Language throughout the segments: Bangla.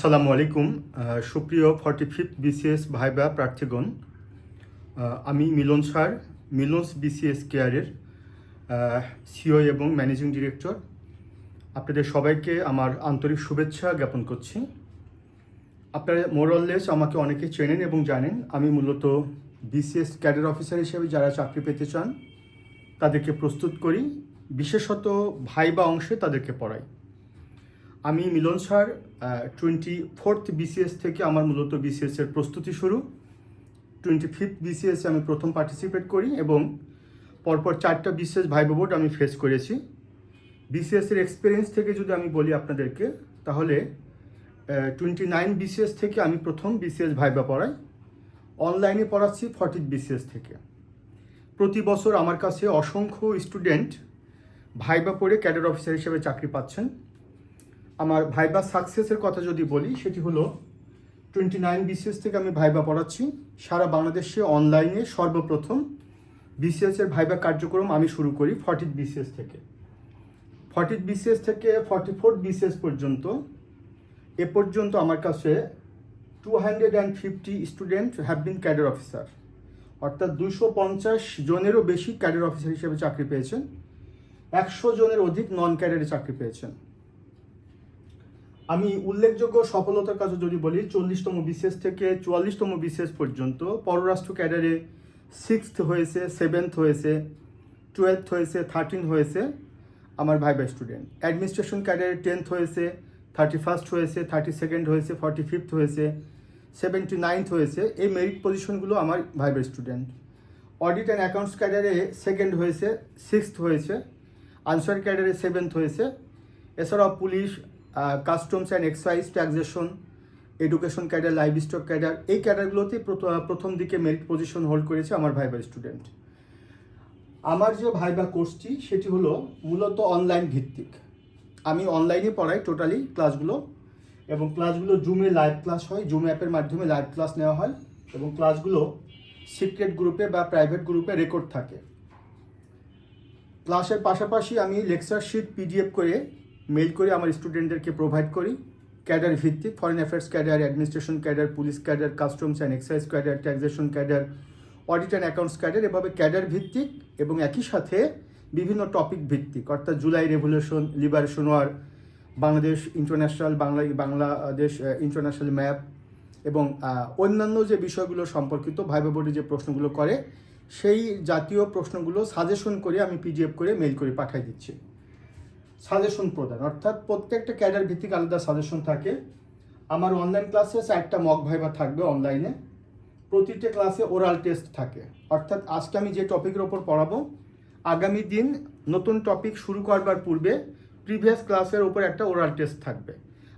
আসসালামু আলাইকুম সুপ্রিয় ফর্টি ফিফথ বিসিএস ভাইবা প্রার্থীগণ আমি মিলন স্যার, মিলনস বিসিএস কেয়ারের সিও এবং ম্যানেজিং ডিরেক্টর। আপনাদের সবাইকে আমার আন্তরিক শুভেচ্ছা জ্ঞাপন করছি। আপনারা মোরললেস আমাকে অনেকে চেনেন এবং জানেন, আমি মূলত বিসিএস ক্যাডার অফিসার হিসেবে যারা চাকরি পেতে চান, তাদেরকে প্রস্তুত করি, বিশেষত ভাইবা অংশে তাদেরকে পড়াই। আমি Milon sir twenty fourth BCS থেকে আমার মূলত বিসিএস এর প্রস্তুতি শুরু। টোয়েন্টি ফিফথ বিসিএস আমি প্রথম পার্টিসিপেট করি এবং পরপর চারটা বিসিএস ভাইবা বোর্ড আমি ফেস করেছি। বিসিএস এর এক্সপিরিয়েন্স থেকে যদি আমি বলি আপনাদেরকে, তাহলে টোয়েন্টি নাইন বিসিএস থেকে আমি প্রথম বিসিএস ভাইবা পড়াই। অনলাইনে পড়াচ্ছি ফর্টিথ বিসিএস থেকে। প্রতি বছর আমার কাছে অসংখ্য স্টুডেন্ট ভাইবা পড়ে ক্যাডার অফিসার হিসেবে চাকরি পাচ্ছেন। আমার ভাইবা সাকসেসের কথা যদি বলি, সেটি হলো টোয়েন্টি নাইন বিসিএস থেকে আমি ভাইবা পড়াচ্ছি। সারা বাংলাদেশে অনলাইনে সর্বপ্রথম বিসিএস এর ভাইবা কার্যক্রম আমি শুরু করি ফর্টিথ বিসিএস থেকে। ফর্টিথ বিসিএস থেকে ফর্টি ফোর্থ বিসিএস পর্যন্ত। এ পর্যন্ত আমার কাছে two hundred and fifty student have been cadre officer অর্থাৎ দুশো পঞ্চাশ জনেরও বেশি ক্যাডার অফিসার হিসেবে চাকরি পেয়েছেন। একশো জনের অধিক নন ক্যাডারে চাকরি পেয়েছেন। আমি উল্লেখযোগ্য সফলতার কাছে যদি বলি, চল্লিশতম বিশেষ থেকে চুয়াল্লিশতম বিশেষ পর্যন্ত পররাষ্ট্র ক্যাডারে সিক্সথ হয়েছে সেভেন্থ হয়েছে টুয়েলথ হয়েছে থার্টিন হয়েছে আমার ভাই ভাই স্টুডেন্ট অ্যাডমিনিস্ট্রেশন ক্যাডারে টেন্থ হয়েছে থার্টি ফার্স্ট হয়েছে থার্টি সেকেন্ড হয়েছে ফর্টি ফিফথ হয়েছে সেভেন্টি নাইনথ হয়েছে, এই মেরিট পজিশনগুলো আমার ভাই ভাই স্টুডেন্ট অডিট অ্যান্ড অ্যাকাউন্টস ক্যাডারে সেকেন্ড হয়েছে সিক্সথ হয়েছে আনসার ক্যাডারে সেভেন্থ হয়েছে, এছাড়াও police customs and excise taxation education cadre livestock cadre এই ক্যাডারগুলোতে প্রথ- প্রথম দিকে মেরিট পজিশন হোল্ড করেছে আমার ভাইবা স্টুডেন্ট আমার যে ভাইবা কোর্সটি সেটি হলো মূলত অনলাইন ভিত্তিক। আমি অনলাইনে পড়াই টোটালি ক্লাসগুলো এবং ক্লাসগুলো জুমে লাইভ ক্লাস হয় জুম অ্যাপের মাধ্যমে লাইভ ক্লাস নেওয়া হয় এবং ক্লাসগুলো সিক্রেট গ্রুপে বা প্রাইভেট গ্রুপে রেকর্ড থাকে। ক্লাসের পাশাপাশি আমি লেকচার শিট পিডিএফ করে মেল করে, আমার স্টুডেন্টদেরকে প্রোভাইড করি। ক্যাডার ভিত্তিক foreign affairs cadre administration cadre police cadre customs and excise cadre taxation cadre audit and accounts cadre, এভাবে ক্যাডার ভিত্তিক এবং একই সাথে বিভিন্ন টপিক ভিত্তিক। অর্থাৎ July revolution liberation war Bangladesh international Bangla, Bangladesh international map এবং অন্যান্য যে বিষয়গুলো সম্পর্কিত ভাইবা বোর্ডে যে প্রশ্নগুলো করে, সেই জাতীয় প্রশ্নগুলো সাজেশন করে আমি পিডিএফ করে মেল করে পাঠিয়ে দিচ্ছি। সাজেশন প্রদান। অর্থাৎ প্রত্যেকটা ক্যাডার ভিত্তিক আলাদা সাজেশন থাকে। আমার অনলাইন ক্লাসে চারটা মক ভাইবা থাকবে অনলাইনে প্রতিটা ক্লাসে ওরাল টেস্ট থাকে। অর্থাৎ আজকে আমি যে টপিকের ওপর পড়াবো, আগামী দিন নতুন টপিক শুরু করবার পূর্বে প্রিভিয়াস ক্লাসের ওপর একটা ওরাল টেস্ট থাকবে।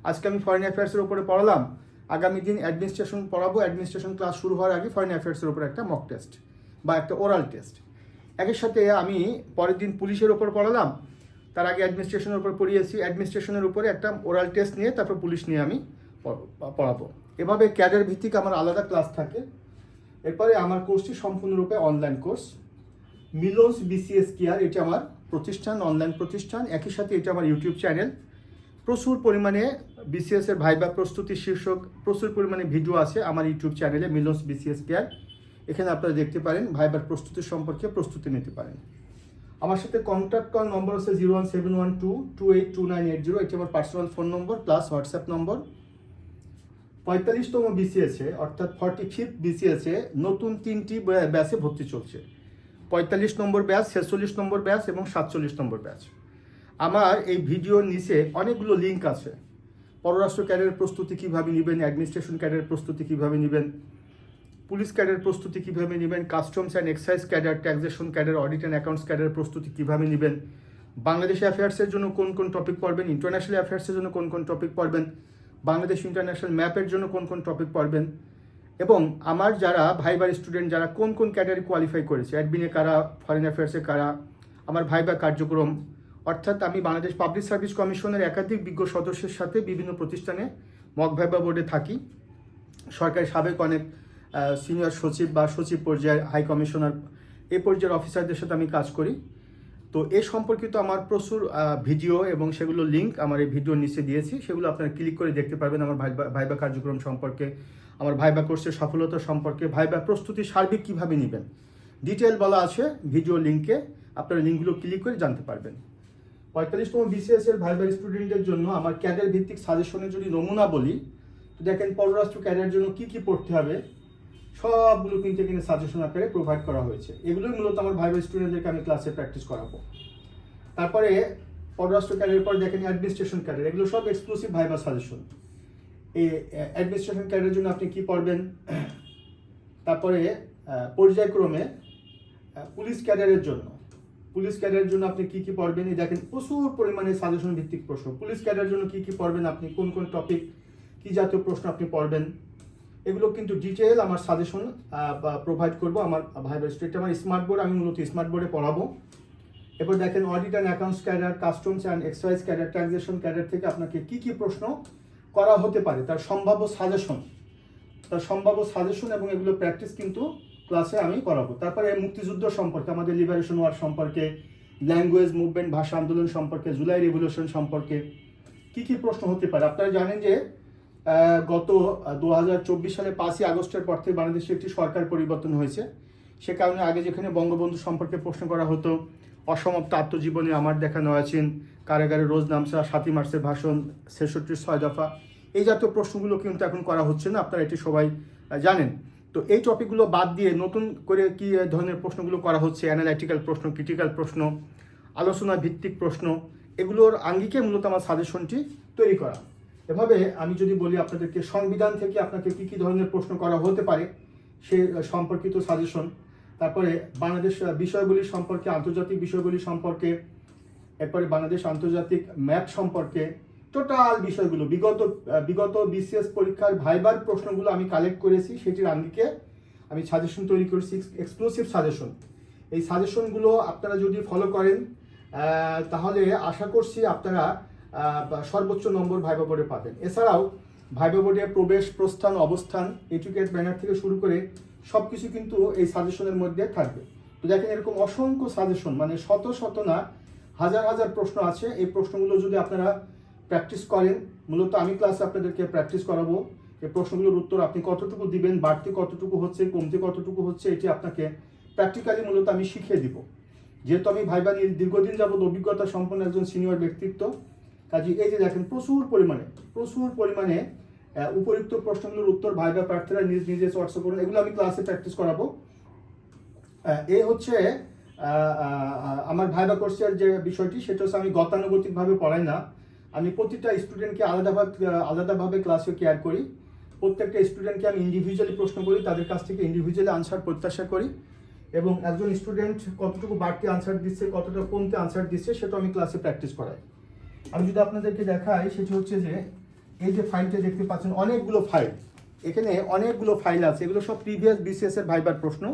আজকে আমি ফরেন অ্যাফেয়ার্সের উপরে পড়ালাম। আগামী দিন অ্যাডমিনিস্ট্রেশন পড়াবো। অ্যাডমিনিস্ট্রেশন ক্লাস শুরু হওয়ার আগে ফরেন অ্যাফেয়ার্সের উপর একটা মক টেস্ট বা একটা ওরাল টেস্ট একই সাথে আমি পরের দিন পুলিশের ওপর পড়ালাম। তার আগে অ্যাডমিনিস্ট্রেশনের উপর পড়িয়েছি। অ্যাডমিনিস্ট্রেশনের উপরে একটা ওরাল টেস্ট নিয়ে তারপর পুলিশ নিয়ে আমি পড়াবো। এভাবে ক্যাডার ভিত্তিক আমার আলাদা ক্লাস থাকে। এরপরে আমার কোর্সটি সম্পূর্ণরূপে online course Milon's BCS care এটা আমার প্রতিষ্ঠান অনলাইন প্রতিষ্ঠান। একই সাথে এটা আমার ইউটিউব চ্যানেল প্রচুর পরিমাণে বিসিএস এর ভাইবা প্রস্তুতি শীর্ষক, প্রচুর পরিমাণে ভিডিও আছে আমার ইউটিউব চ্যানেলে মিলনস বিসিএস কেয়ার এখানে আপনারা দেখতে পারেন, ভাইবার প্রস্তুতি সম্পর্কে প্রস্তুতি নিতে পারেন। আমার সাথে কন্ট্যাক্ট করার নম্বর হচ্ছে zero one seven one two two eight two nine eight zero এটি আমার personal phone number plus WhatsApp number পঁয়তাল্লিশতম বিসিএসে অর্থাৎ ফর্টি ফিফথ বিসিএসে নতুন তিনটি ব্যা- ব্যাচে ভর্তি চলছে। পঁয়তাল্লিশ নম্বর ব্যাচ, ছেচল্লিশ নম্বর ব্যাচ এবং সাতচল্লিশ নম্বর ব্যাচ। আমার এই ভিডিওর নিচে অনেকগুলো লিঙ্ক আছে। পররাষ্ট্র ক্যাডারের প্রস্তুতি কীভাবে নেবেন অ্যাডমিনিস্ট্রেশন ক্যাডারের প্রস্তুতি কীভাবে নেবেন পুলিশ ক্যাডার প্রস্তুতি কীভাবে নেবেন? Customs and excise cadre, taxation cadre, audit and accounts cadre প্রস্তুতি কীভাবে নেবেন? বাংলাদেশ অ্যাফেয়ার্সের জন্য কোন কোন টপিক পড়বেন? ইন্টারন্যাশনাল অ্যাফেয়ার্সের জন্য কোন কোন টপিক পড়বেন? বাংলাদেশ ইন্টারন্যাশনাল ম্যাপের জন্য কোন কোন টপিক পড়বেন? এবং আমার যারা ভাইবার স্টুডেন্ট, যারা কোন কোন ক্যাডারে কোয়ালিফাই করেছে? অ্যাডমিনে কারা? ফরেন অ্যাফেয়ার্সে কারা? আমার ভাইবার কার্যক্রম। অর্থাৎ আমি বাংলাদেশ পাবলিক সার্ভিস কমিশনের একাধিক বিজ্ঞ সদস্যের সাথে বিভিন্ন প্রতিষ্ঠানে মক ভাইবা বোর্ডে থাকি। সরকারি সাবেক অনেক সিনিয়র সচিব বা সচিব পর্যায়ের হাই কমিশনার এই পর্যায়ের অফিসারদের সাথে আমি কাজ করি। তো এ সম্পর্কিত আমার প্রচুর ভিডিও এবং সেগুলো লিঙ্ক আমার এই ভিডিওর নিচে দিয়েছি। সেগুলো আপনারা ক্লিক করে দেখতে পারবেন আমার ভাইবা ভাইবা কার্যক্রম সম্পর্কে, আমার ভাইবা কোর্সের সফলতা সম্পর্কে, ভাইবা প্রস্তুতি সার্বিক কীভাবে নেবেন। ডিটেল বলা আছে ভিডিও লিঙ্কে আপনারা লিঙ্কগুলো ক্লিক করে জানতে পারবেন। পঁয়তাল্লিশতম বিসিএস এর ভাইবার স্টুডেন্টদের জন্য আমার ক্যাডার ভিত্তিক সাজেশনের যদি নমুনা বলি, তো দেখেন পররাষ্ট্র ক্যাডার জন্য কি কি পড়তে হবে? সবগুলো কিন্তু এখানে সাজেশন আকারে প্রোভাইড করা হয়েছে। এগুলোই মূলত আমার ভাইবার স্টুডেন্টদেরকে আমি ক্লাসে প্র্যাকটিস করাবো। তারপরে পররাষ্ট্র ক্যাডারের পর দেখেন অ্যাডমিনিস্ট্রেশন ক্যাডার এগুলো সব এক্সক্লুসিভ ভাইবার সাজেশন এই অ্যাডমিনিস্ট্রেশন ক্যাডারের জন্য আপনি কি পড়বেন? তারপরে পর্যায়ক্রমে পুলিশ ক্যাডারের জন্য। পুলিশ ক্যাডারের জন্য আপনি কি কি পড়বেন? এই দেখেন প্রচুর পরিমাণে সাজেশন ভিত্তিক প্রশ্ন। পুলিশ ক্যাডারের জন্য কি কি পড়বেন আপনি? কোন কোন টপিক কি জাতীয় প্রশ্ন আপনি পড়বেন? এগুলো কিন্তু ডিটেল আমার সাজেশন প্রোভাইড করব আমার ভাইবার স্ট্রিট আমার স্মার্ট বোর্ড আমি মূলত স্মার্ট বোর্ডে পড়াবো। এরপর দেখেন audit and accounts cadre customs and excise cadre taxation cadre থেকে আপনাকে কি কি প্রশ্ন করা হতে পারে, তার সম্ভাব্য সাজেশন তার সম্ভাব্য সাজেশন এবং এগুলো প্র্যাকটিস কিন্তু ক্লাসে আমি করাবো। তারপরে মুক্তিযুদ্ধ সম্পর্কে, আমাদের লিবারেশন ওয়ার সম্পর্কে ল্যাঙ্গুয়েজ মুভমেন্ট ভাষা আন্দোলন সম্পর্কে জুলাই রেভলিউশন সম্পর্কে কি কি প্রশ্ন হতে পারে। আপনারা জানেন যে গত দু হাজার চব্বিশ সালে পাঁচই আগস্টের পর থেকে বাংলাদেশে একটি সরকার পরিবর্তন হয়েছে। সে কারণে আগে যেখানে বঙ্গবন্ধু সম্পর্কে প্রশ্ন করা হতো, অসমাপ্ত আত্মজীবনী আমার দেখা নয়াচিন কারাগারে রোজ নামসা সাতই মার্চের ভাষণ ছেষট্টির ছয় দফা। এই জাতীয় প্রশ্নগুলো কিন্তু এখন করা হচ্ছে না, আপনারা এটি সবাই জানেন। তো এই টপিকগুলো বাদ দিয়ে নতুন করে কি ধরনের প্রশ্নগুলো করা হচ্ছে অ্যানালাইটিক্যাল প্রশ্ন, ক্রিটিক্যাল প্রশ্ন আলোচনা ভিত্তিক প্রশ্ন, এগুলোর আঙ্গিকে মূলত আমার সাজেশনটি তৈরি করা। এভাবে আমি যদি বলি আপনাদেরকে, সংবিধান থেকে আপনাকে কি কি ধরনের প্রশ্ন করা হতে পারে সে সম্পর্কিত সাজেশন তারপরে বাংলাদেশ বিষয়গুলি সম্পর্কে, আন্তর্জাতিক বিষয়গুলি সম্পর্কে, এরপরে বাংলাদেশ আন্তর্জাতিক ম্যাপ সম্পর্কে টোটাল বিষয়গুলো, বিগত বিগত বিসিএস পরীক্ষার ভাইবার প্রশ্নগুলো আমি কালেক্ট করেছি, সেটির আঙ্গিকে আমি সাজেশন তৈরি করেছি এক্সক্লুসিভ সাজেশন এই সাজেশনগুলো আপনারা যদি ফলো করেন তাহলে আশা করছি আপনারা সর্বোচ্চ নম্বর ভাইবা বোর্ডে পাবেন। এছাড়াও ভাইবা বোর্ডে প্রবেশ, প্রস্থান, অবস্থান এডুকেট ব্যানার থেকে শুরু করে সব কিছু কিন্তু এই সাজেশনের মধ্যে থাকবে। তো দেখেন এরকম অসংখ্য সাজেশন মানে শত শত না, হাজার হাজার প্রশ্ন আছে। এই প্রশ্নগুলো যদি আপনারা প্র্যাকটিস করেন, মূলত আমি ক্লাসে আপনাদেরকে প্র্যাকটিস করাবো। এই প্রশ্নগুলোর উত্তর আপনি কতটুকু দিবেন, বাড়তি কতটুকু হচ্ছে, কমতে কতটুকু হচ্ছে, এটি আপনাকে প্র্যাকটিক্যালি মূলত আমি শিখিয়ে দিব। যেহেতু আমি ভাইবা নিয়ে দীর্ঘদিন যাবত অভিজ্ঞতা সম্পন্ন একজন সিনিয়র ব্যক্তিত্ব কাজে, এই যে দেখেন, প্রচুর পরিমাণে প্রচুর পরিমাণে উপযুক্ত প্রশ্নগুলোর উত্তর ভাইবা প্রার্থীরা নিজ নিজে চর্চা করুন, এগুলো আমি ক্লাসে প্র্যাকটিস করাবো। এ হচ্ছে আমার ভাইবা কোর্সের যে বিষয়টি, সেটা হচ্ছে আমি গতানুগতিকভাবে পড়াই না। আমি প্রতিটা স্টুডেন্টকে আলাদাভাবে আলাদাভাবে ক্লাসে কেয়ার করি। প্রত্যেকটা স্টুডেন্টকে আমি ইন্ডিভিজুয়ালি প্রশ্ন করি, তাদের কাছ থেকে ইন্ডিভিজুয়ালি আনসার প্রত্যাশা করি। এবং একজন স্টুডেন্ট কতটুকু বাড়তি আনসার দিচ্ছে, কতটা কমতে আনসার দিচ্ছে সেটা আমি ক্লাসে প্র্যাকটিস করাই। আমি যদি আপনাদেরকে দেখাই, সেটা হচ্ছে যে, এই যে ফাইলটা দেখতে পাচ্ছেন, অনেকগুলো ফাইল এখানে অনেকগুলো ফাইল আছে। এগুলো সব প্রিভিয়াস বিসিএস এর ভাইবার প্রশ্ন।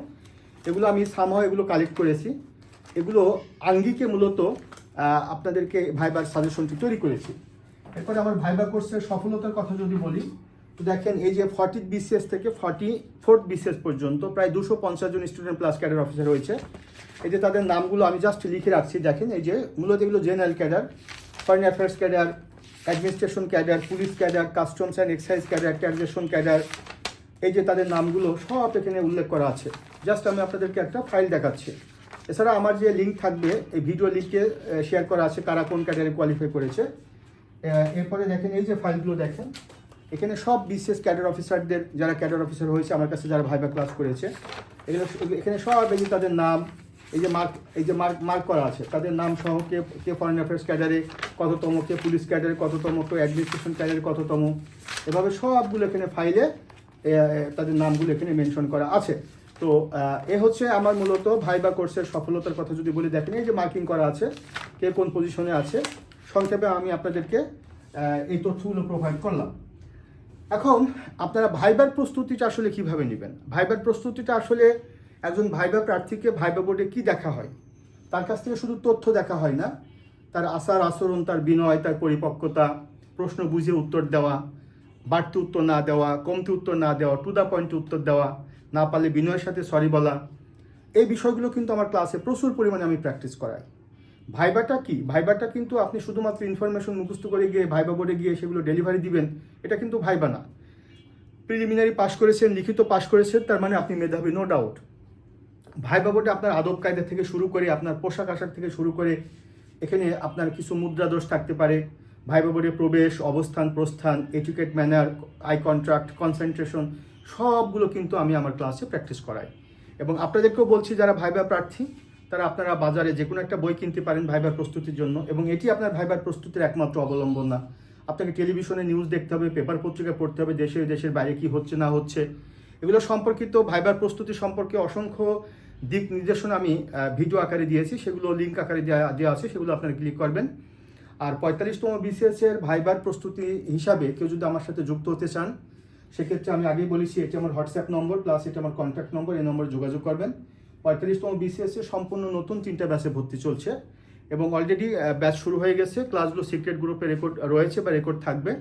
এগুলো আমি সামহাও এগুলো কালেক্ট করেছি। এগুলো আঙ্গিকে মূলত আপনাদেরকে ভাইবার সাজেশনটি তৈরি করেছি। এরপরে আমার ভাইবা কোর্সের সফলতার কথা যদি বলি, তো দেখেন, এই যে ফর্টি বিসিএস থেকে ফর্টি ফোর্থ বিসিএস পর্যন্ত, প্রায় দুশো পঞ্চাশ জন স্টুডেন্ট প্লাস ক্যাডার অফিসার রয়েছে। এই যে তাদের নামগুলো আমি জাস্ট লিখে রাখছি। দেখেন, এই যে মূলত এগুলো general cadre foreign affairs cadre administration cadre police cadre customs and excise cadre taxation cadre এই যে তাদের নামগুলো সব এখানে উল্লেখ করা আছে। জাস্ট আমি আপনাদেরকে একটা ফাইল দেখাচ্ছি। এছাড়া আমার যে লিঙ্ক থাকবে, এই ভিডিও লিঙ্কে শেয়ার করা আছে কারা কোন ক্যাডারে কোয়ালিফাই করেছে। এরপরে দেখেন এই যে ফাইলগুলো দেখেন। এখানে সব বিসিএস ক্যাডার অফিসারদের যারা ক্যাডার অফিসার হয়েছে, আমার কাছে যারা ভাইবা ক্লাস করেছে, এগুলো এখানে সব এই তাদের নাম এই যে মার্ক এই যে মার্ক মার্ক করা আছে, তাদের নাম সহ কে কে ফরেন অ্যাফেয়ার্স ক্যাডারে কততম, কে পুলিশ ক্যাডারে কততম, কে অ্যাডমিনিস্ট্রেশন ক্যাডারে কততম, এভাবে সবগুলো এখানে ফাইলে তাদের নামগুলো এখানে মেনশন করা আছে। তো এ হচ্ছে আমার মূলত ভাইবা কোর্সের সফলতার কথা যদি বলে, দেখেন এই যে মার্কিং করা আছে, কে কোন পজিশনে আছে, সংক্ষেপে আমি আপনাদেরকে এই তথ্যগুলো প্রোভাইড করলাম। এখন, আপনারা ভাইবার প্রস্তুতিটা আসলে কীভাবে নেবেন? ভাইবার প্রস্তুতিটা আসলে একজন ভাইবা প্রার্থীকে ভাইবা বোর্ডে কি দেখা হয়? তার কাছ থেকে শুধু তথ্য দেখা হয় না। তার আচার আচরণ, তার বিনয়, তার পরিপক্কতা, প্রশ্ন বুঝে উত্তর দেওয়া, বাড়তি উত্তর না দেওয়া, কমতি উত্তর না দেওয়া টু দ্য পয়েন্টে উত্তর দেওয়া, না পারলে বিনয়ের সাথে সরি বলা, এই বিষয়গুলো কিন্তু আমার ক্লাসে প্রচুর পরিমাণে আমি প্র্যাকটিস করাই। ভাইবাটা কি? ভাইবাটা কিন্তু আপনি শুধুমাত্র ইনফরমেশন মুখস্থ করে গিয়ে, ভাইবা বোর্ডে গিয়ে সেগুলো ডেলিভারি দিবেন, এটা কিন্তু ভাইবা না। প্রিলিমিনারি পাশ করেছেন, লিখিত পাশ করেছেন, তার মানে আপনি মেধাবী নো ডাউট ভাইবা বোর্ডে আপনার আদব কায়দা থেকে শুরু করে, আপনার পোশাক আশাক থেকে শুরু করে, এখানে আপনার কিছু মুদ্রা দোষ থাকতে পারে। ভাইবা বোর্ডে প্রবেশ, অবস্থান, প্রস্থান etiquette manner eye contract concentration সবগুলো কিন্তু আমি আমার ক্লাসে প্র্যাকটিস করাই। এবং আপনাদেরকেও বলছি, যারা ভাইবা প্রার্থী, তারা আপনারা বাজারে যে কোনো একটা বই কিনতে পারেন ভাইবার প্রস্তুতির জন্য। এবং এটি আপনার ভাইবার প্রস্তুতির একমাত্র অবলম্বন না। আপনাকে টেলিভিশনে নিউজ দেখতে হবে পেপার পত্রিকা পড়তে হবে দেশে দেশের বাইরে কি হচ্ছে না হচ্ছে। এগুলো সম্পর্কিত ভাইবার প্রস্তুতি সম্পর্কে অসংখ্য দিক নির্দেশনা আমি ভিডিও আকারে দিয়েছি, সেগুলো লিঙ্ক আকারে দেওয়া দেওয়া আছে, সেগুলো আপনারা ক্লিক করবেন। আর পঁয়তাল্লিশতম বিসিএস এর ভাইবার প্রস্তুতি হিসাবে কেউ যদি আমার সাথে যুক্ত হতে চান, সেক্ষেত্রে আমি আগেই বলেছি, এটি আমার হোয়াটসঅ্যাপ নম্বর প্লাস এটা আমার কন্ট্যাক্ট নম্বর এই নম্বরে যোগাযোগ করবেন। পঁয়তাল্লিশতম বিসিএস সম্পূর্ণ নতুন তিনটা ব্যাচে ভর্তি চলছে এবং অলরেডি ব্যাচ শুরু হয়ে গেছে। ক্লাসগুলো সিক্রেট গ্রুপে রেকর্ড রয়েছে বা রেকর্ড থাকবে।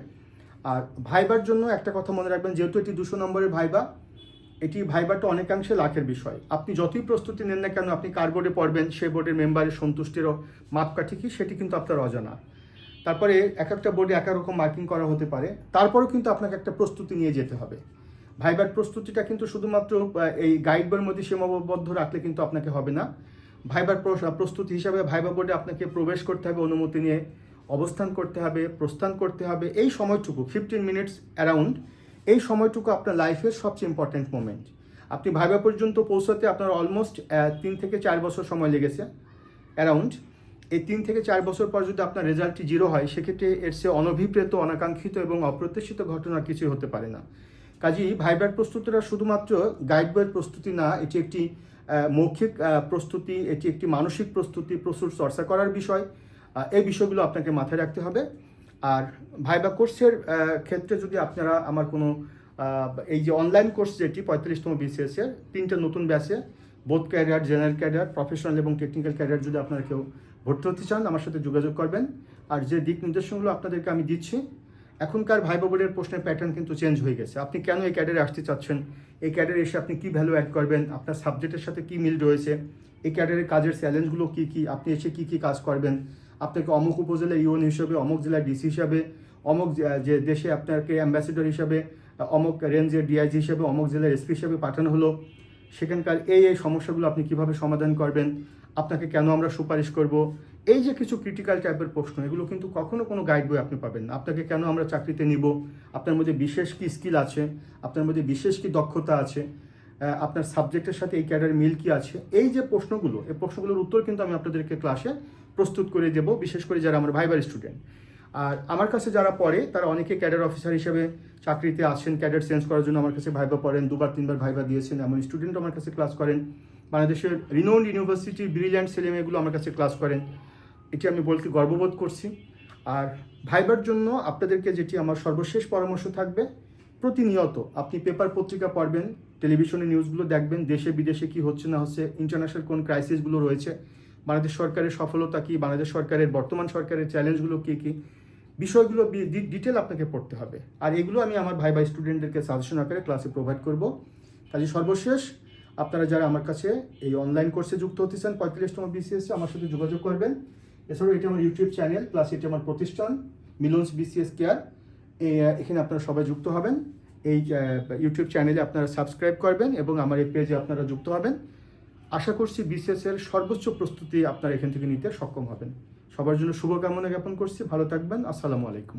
আর ভাইবার জন্য একটা কথা মনে রাখবেন, যেহেতু এটি দুশো নম্বরের ভাইবা এটি ভাইবাটা অনেকাংশে লাখের বিষয়। আপনি যতই প্রস্তুতি নেন না কেন, আপনি কার বোর্ডে পড়বেন, সে বোর্ডের মেম্বারের সন্তুষ্টিরও মাপকাঠি কি, সেটি কিন্তু আপনার অজানা। তারপরে এক একটা বোর্ডে এক রকম মার্কিং করা হতে পারে। তারপরেও কিন্তু আপনাকে একটা প্রস্তুতি নিয়ে যেতে হবে। ভাইবার প্রস্তুতিটা কিন্তু শুধুমাত্র এই গাইড বইয়ের মধ্যে সীমাবদ্ধ রাখলে কিন্তু আপনাকে হবে না। ভাইবার প্রস- প্রস্তুতি হিসাবে ভাইবা বোর্ডে আপনাকে প্রবেশ করতে হবে, অনুমতি নিয়ে অবস্থান করতে হবে, প্রস্থান করতে হবে। এই সময়টুকু ফিফটিন মিনিটস অ্যারাউন্ড এই সময়টুকু আপনার লাইফের সবচেয়ে ইম্পর্ট্যান্ট মোমেন্ট আপনি ভাইবা পর্যন্ত পৌঁছাতে আপনার অলমোস্ট তিন থেকে চার বছর সময় লেগেছে। অ্যারাউন্ড এই তিন থেকে চার বছর পর যদি আপনার রেজাল্টটি জিরো হয়, সেক্ষেত্রে এর সে অনভিপ্রেত, অনাকাঙ্ক্ষিত এবং অপ্রত্যাশিত ঘটনা কিছুই হতে পারে না। কাজেই ভাইবার প্রস্তুতিটা শুধুমাত্র গাইড বইয়ের প্রস্তুতি না, এটি একটি মৌখিক প্রস্তুতি, এটি একটি মানসিক প্রস্তুতি, প্রচুর চর্চা করার বিষয়। এই বিষয়গুলো আপনাকে মাথায় রাখতে হবে। আর ভাইবা কোর্সের ক্ষেত্রে যদি আপনারা আমার কোনো এই যে অনলাইন কোর্স যেটি, পঁয়তাল্লিশতম বিসিএস এর, তিনটে নতুন ব্যাচে বোধ ক্যারিয়ার জেনারেল ক্যারিয়ার প্রফেশনাল এবং টেকনিক্যাল ক্যারিয়ার যদি আপনারা কেউ ভর্তি হতে চান, আমার সাথে যোগাযোগ করবেন। আর যে দিক নির্দেশনগুলো আপনাদেরকে আমি দিচ্ছি, এখনকার ভাই বোর্ডের প্রশ্নের প্যাটার্ন কিন্তু চেঞ্জ হয়ে গেছে। আপনি কেন এই ক্যাডারে আসতে চাচ্ছেন? এই ক্যাডারে এসে আপনি কী ভ্যালু অ্যাড করবেন? আপনার সাবজেক্টের সাথে কী মিল রয়েছে? এই ক্যাডারের কাজের চ্যালেঞ্জগুলো কী কী? আপনি এসে কী কী কাজ করবেন? আপনাকে অমুক উপজেলার ইউন হিসাবে, অমুক জেলার ডিসি হিসাবে, অমুক যে- যে দেশে আপনাকে অ্যাম্বাসেডর হিসাবে, অমুক রেঞ্জের ডিআইজি হিসাবে, অমুক জেলার এসপি হিসাবে পাঠানো হলো। সেখানকার এই এই সমস্যাগুলো আপনি কীভাবে সমাধান করবেন? আপনাকে কেন আমরা সুপারিশ করব? এই যে কিছু ক্রিটিক্যাল টাইপের প্রশ্ন, এগুলো কিন্তু কখনো কোনো গাইড বই আপনি পাবেন না। আপনাকে কেন আমরা চাকরিতে নিব? আপনার মধ্যে বিশেষ কি স্কিল আছে? আপনার মধ্যে বিশেষ কি দক্ষতা আছে? আপনার সাবজেক্টের সাথে এই ক্যাডার মিল কি আছে? এই যে প্রশ্নগুলো, এই প্রশ্নগুলোর উত্তর কিন্তু আমি আপনাদেরকে ক্লাসে প্রস্তুত করে দেব, বিশেষ করে যারা আমার ভাইবার স্টুডেন্ট আর আমার কাছে যারা পড়ে, তারা অনেকে ক্যাডার অফিসার হিসেবে চাকরিতে আসেন ক্যাডার চেঞ্জ করার জন্য আমার কাছে ভাইবা পড়েন, দুবার, তিনবার ভাইবা দিয়েছেন এমন স্টুডেন্ট আমার কাছে ক্লাস করেন। বাংলাদেশের রিনোন্ড ইউনিভার্সিটি ব্রিলিয়ান্ট ছেলেমেয়েগুলো আমার কাছে ক্লাস করেন। এটি আমি বলতে গর্ববোধ করছি। আর ভাইবার জন্য আপনাদেরকে যেটি আমার সর্বশেষ পরামর্শ থাকবে, প্রতিনিয়ত আপনি পেপার পত্রিকা পড়বেন টেলিভিশনে নিউজগুলো দেখবেন দেশে বিদেশে কি হচ্ছে না হচ্ছে ইন্টারন্যাশনাল কোন ক্রাইসিসগুলো রয়েছে বাংলাদেশ সরকারের সফলতা কি, বাংলাদেশ সরকারের বর্তমান সরকারের চ্যালেঞ্জগুলো কী কী? বিষয়গুলো ডিটেল আপনাকে পড়তে হবে। আর এগুলো আমি আমার ভাই ভাই স্টুডেন্টদেরকে সাজেশন আকারে ক্লাসে প্রোভাইড করব। কাজে সর্বশেষ, আপনারা যারা আমার কাছে এই অনলাইন কোর্সে যুক্ত হতে চান, পঁয়তাল্লিশতম বিসিএস আমার সাথে যোগাযোগ করবেন। এছাড়াও এটি আমার ইউটিউব চ্যানেল প্লাস এটি আমার প্রতিষ্ঠান মিলন্স বিসিএস কেয়ার এখানে আপনারা সবাই যুক্ত হবেন। এই ইউটিউব চ্যানেলে আপনারা সাবস্ক্রাইব করবেন এবং আমার এই পেজে আপনারা যুক্ত হবেন। আশা করছি বিসিএস এর সর্বোচ্চ প্রস্তুতি আপনারা এখান থেকে নিতে সক্ষম হবেন। সবার জন্য শুভকামনা জ্ঞাপন করছি। ভালো থাকবেন। আসসালামু আলাইকুম।